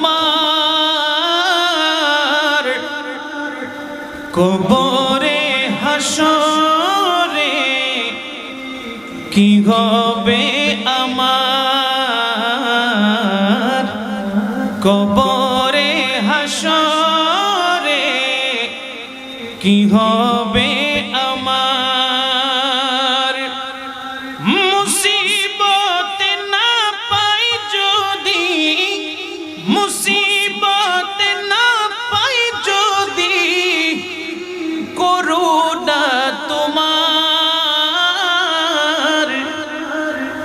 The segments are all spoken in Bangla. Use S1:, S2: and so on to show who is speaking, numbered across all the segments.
S1: তোমার কবরে হাসরে কি হবে আমার কবরে হাসরে কি হবে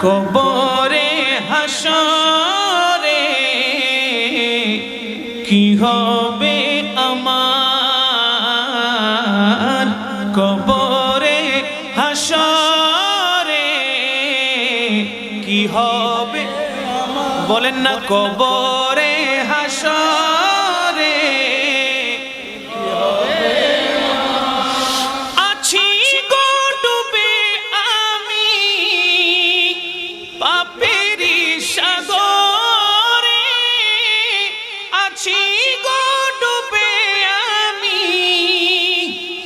S1: কবরে হাসরে কি হবে আমার কবরে হাসরে কি হবে বলেন না কবরে সাগরে আছি গো ডুবে আমি।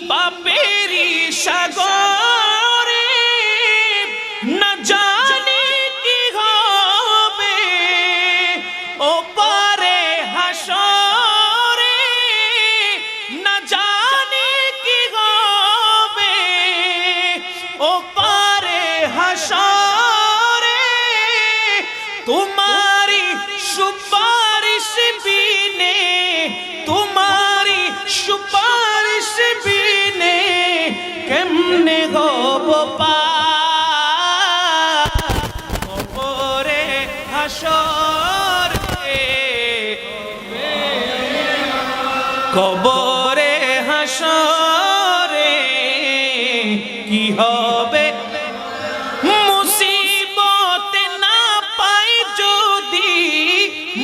S1: পাপেরি সাগরে না জানি কি হবে। ও পারে হাসরে না জানি কি হবে। ও হাসরে কবরে হাসরে কি হবে? মুসিবত না পাই যদি,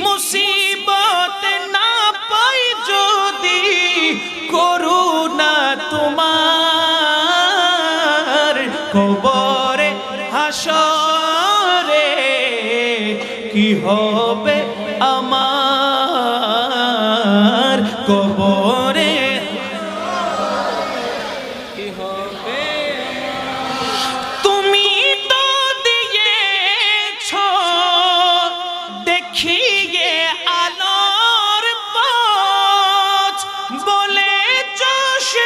S1: মুসিবত না পাই যদি করুণা তোমার। কবরে হাসরে কি হবে আমার কবরে? কি হবে তুমি তো দিয়েছ দেখিয়ে আলোর পথ। বলেছ সে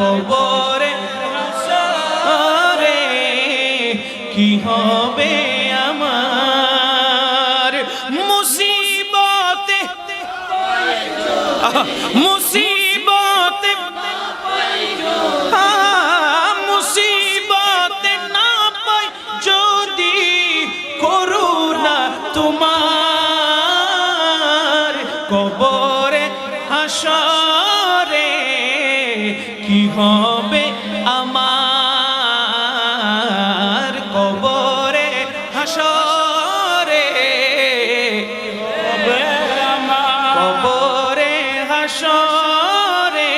S1: কবরে হাসরে কি হবে আমার? মুসিবতে মুসিবতে কি হবে আমার কবরে হাসরে? কবরে হাসরে?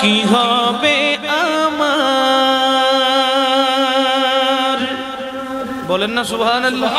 S1: কি হবে আমার? বলেন না সুবহানাল্লাহ।